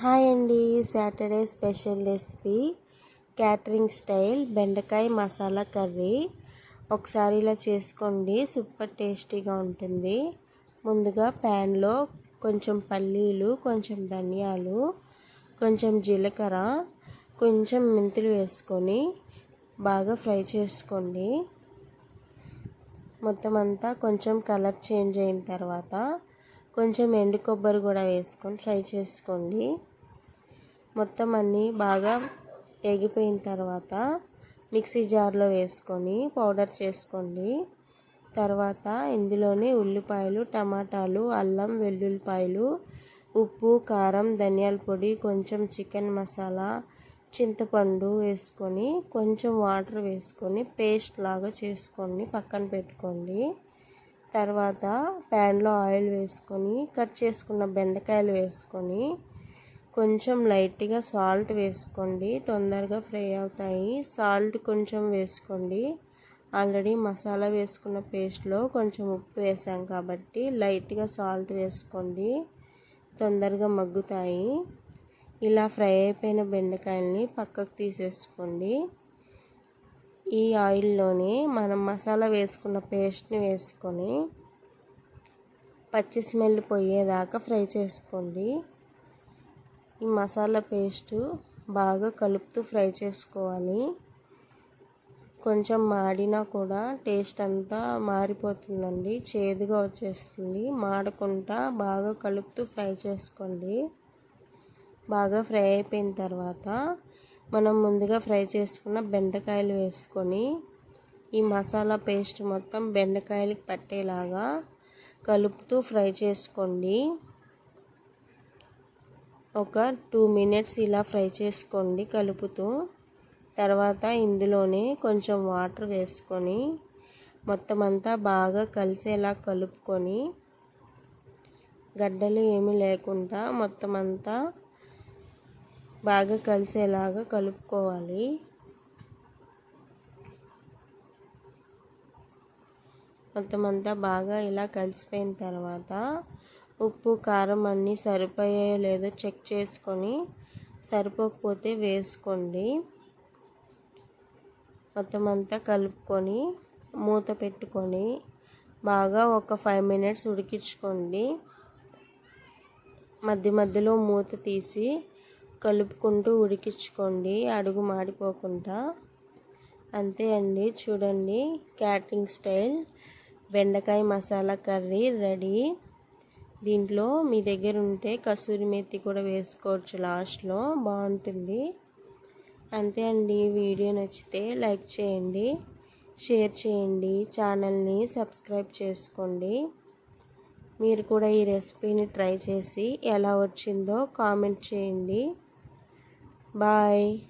Hi అండి. Saturday special recipe. Catering style బెండకాయ masala curry. ఒకసారి ఇలా చేసుకోండి. సూపర్ టేస్టీగా ఉంటుంది. ముందుగా ప్యాన్లో కొంచెం పల్లీలు కొంచెం ధనియాలు కొంచెం జీలకర్ర కొంచెం మెంతులు వేసుకొని బాగా ఫ్రై చేసుకోండి. మొత్తం అంతా కొంచెం కలర్ చేంజ్ అయిన తర్వాత కొంచెం ఎండు కొబ్బరి కూడా వేసుకొని ఫ్రై చేసుకోండి. మొత్తం అన్నీ బాగా ఎగిపోయిన తర్వాత మిక్సీ జార్లో వేసుకొని పౌడర్ చేసుకోండి. తర్వాత ఇందులోనే ఉల్లిపాయలు టమాటాలు అల్లం వెల్లుల్లిపాయలు ఉప్పు కారం ధనియాల పొడి కొంచెం చికెన్ మసాలా చింతపండు వేసుకొని కొంచెం వాటర్ వేసుకొని పేస్ట్ లాగా చేసుకోండి పక్కన పెట్టుకోండి. తర్వాత ప్యాన్లో ఆయిల్ వేసుకొని కట్ చేసుకున్న బెండకాయలు వేసుకొని కొంచెం లైట్గా సాల్ట్ వేసుకోండి. తొందరగా ఫ్రై అవుతాయి. సాల్ట్ కొంచెం వేసుకోండి. ఆల్రెడీ మసాలా వేసుకున్న పేస్ట్లో కొంచెం ఉప్పు వేసాం కాబట్టి లైట్గా సాల్ట్ వేసుకోండి. తొందరగా మగ్గుతాయి. ఇలా ఫ్రై అయిపోయిన బెండకాయల్ని పక్కకు తీసేసుకోండి. ఈ ఆయిల్లోని మనం మసాలా వేసుకున్న పేస్ట్ని వేసుకొని పచ్చి స్మెల్ పోయేదాకా ఫ్రై చేసుకోండి. ఈ మసాలా పేస్టు బాగా కలుపుతూ ఫ్రై చేసుకోవాలి. కొంచెం మాడినా కూడా టేస్ట్ అంతా మారిపోతుందండి. చేదుగా వచ్చేస్తుంది. మాడకుండా బాగా కలుపుతూ ఫ్రై చేసుకోండి. బాగా ఫ్రై అయిపోయిన తర్వాత మనం ముందుగా ఫ్రై చేసుకున్న బెండకాయలు వేసుకొని ఈ మసాలా పేస్ట్ మొత్తం బెండకాయలకి పట్టేలాగా కలుపుతూ ఫ్రై చేసుకోండి. ఒక టూ మినిట్స్ ఇలా ఫ్రై చేసుకోండి కలుపుతూ. తర్వాత ఇందులోనే కొంచెం వాటర్ వేసుకొని మొత్తం అంతా బాగా కలిసేలా కలుపుకొని గడ్డలు ఏమీ లేకుండా మొత్తం అంతా బాగా కలిసేలాగా కలుపుకోవాలి. మొత్తం అంతా బాగా ఇలా కలిసిపోయిన తర్వాత ఉప్పు కారం అన్నీ సరిపోయాయో లేదో చెక్ చేసుకొని సరిపోకపోతే వేసుకోండి. మొత్తం అంతా కలుపుకొని మూత పెట్టుకొని బాగా ఒక ఫైవ్ మినిట్స్ ఉడికించుకోండి. మధ్య మధ్యలో మూత తీసి కలుపుకుంటూ ఉడికించుకోండి. అడుగు మాడిపోకుండా. అంతే అండి. చూడండి. Catering style. బెండకాయ మసాలా కర్రీ రెడీ. దీంట్లో మీ దగ్గర ఉంటే కసూరి మెత్తి కూడా వేసుకోవచ్చు లాస్ట్లో. బాగుంటుంది. అంతే అండి. వీడియో నచ్చితే లైక్ చేయండి. షేర్ చేయండి. ఛానల్ని సబ్స్క్రైబ్ చేసుకోండి. మీరు కూడా ఈ రెసిపీని ట్రై చేసి ఎలా వచ్చిందో కామెంట్ చేయండి. Bye.